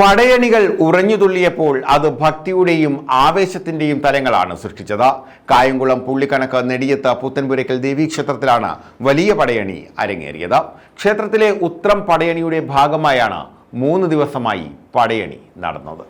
പടയണികൾ ഉറഞ്ഞുതുള്ളിയപ്പോൾ അത് ഭക്തിയുടെയും ആവേശത്തിന്റെയും തലങ്ങളാണ് സൃഷ്ടിച്ചത്. കായംകുളം പുള്ളിക്കണക്ക് നെടിയത്ത് പുത്തൻപുരയ്ക്കൽ ദേവീക്ഷേത്രത്തിലാണ് വലിയ പടയണി അരങ്ങേറിയത്. ക്ഷേത്രത്തിലെ ഉത്രം പടയണിയുടെ ഭാഗമായാണ് മൂന്ന് ദിവസമായി പടയണി നടന്നത്.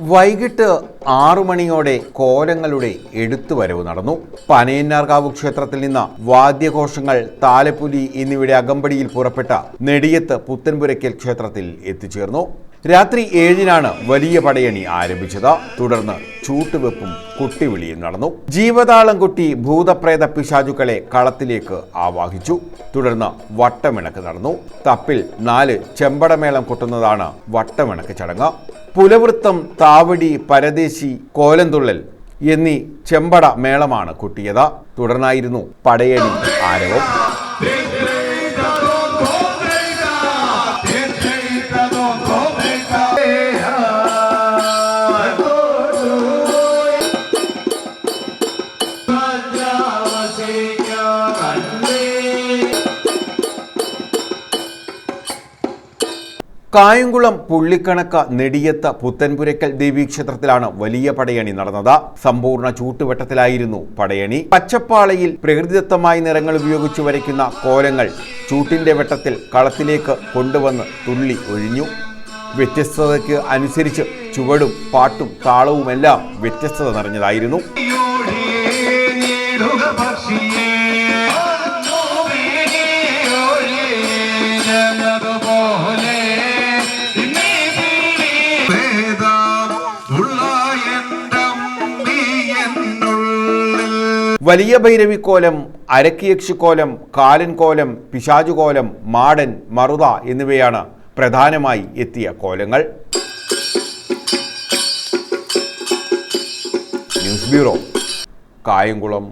വൈകിട്ട് ആറു മണിയോടെ കോലങ്ങളുടെ എടുത്തുവരവ് നടന്നു. പനയന്നാർകാവ് ക്ഷേത്രത്തിൽ നിന്ന് വാദ്യഘോഷങ്ങൾ താലപ്പുലി എന്നിവയുടെ അകമ്പടിയിൽ പുറപ്പെട്ട നെടിയത്ത് പുത്തൻപുരയ്ക്കൽ ക്ഷേത്രത്തിൽ എത്തിച്ചേർന്നു. രാത്രി ഏഴിനാണ് വലിയ പടയണി ആരംഭിച്ചത്. തുടർന്ന് ചൂട്ടുവെപ്പും കുട്ടിവിളിയും നടന്നു. ജീവതാളം കുട്ടി ഭൂതപ്രേത പിശാചുക്കളെ കളത്തിലേക്ക് ആവാഹിച്ചു. തുടർന്ന് വട്ടമിണക്ക് നടന്നു. തപ്പിൽ നാല് ചെമ്പടമേളം കൊട്ടുന്നതാണ് വട്ടമിണക്ക് ചടങ്ങ്. പുലവൃത്തം താവടി പരദേശി കോലന്തുള്ളൽ എന്നീ ചെമ്പട മേളമാണ് കുട്ടിയത്. തുടർന്നായിരുന്നു പടയണി ആരവം. കായംകുളം പുള്ളിക്കണക്ക നെടിയത്ത പുത്തൻപുരയ്ക്കൽ ദേവീക്ഷേത്രത്തിലാണ് വലിയ പടയണി നടന്നത്. സമ്പൂർണ ചൂട്ടുവട്ടത്തിലായിരുന്നു പടയണി. പച്ചപ്പാളയിൽ പ്രകൃതിദത്തമായ നിറങ്ങൾ ഉപയോഗിച്ച് വരയ്ക്കുന്ന കോലങ്ങൾ ചൂട്ടിന്റെ വെട്ടത്തിൽ കളത്തിലേക്ക് കൊണ്ടുവന്ന് തുള്ളി ഒഴിഞ്ഞു. വ്യത്യസ്തതയ്ക്ക് അനുസരിച്ച് ചുവടും പാട്ടും താളവുമെല്ലാം വ്യത്യസ്തത നിറഞ്ഞതായിരുന്നു. വലിയ ഭൈരവിക്കോലം അരക്കിയക്ഷിക്കോലം കാലൻകോലം പിശാചുകോലം മാടൻ മറുത എന്നിവയാണ് പ്രധാനമായി എത്തിയ കോലങ്ങൾ. News bureau Kayamkulam.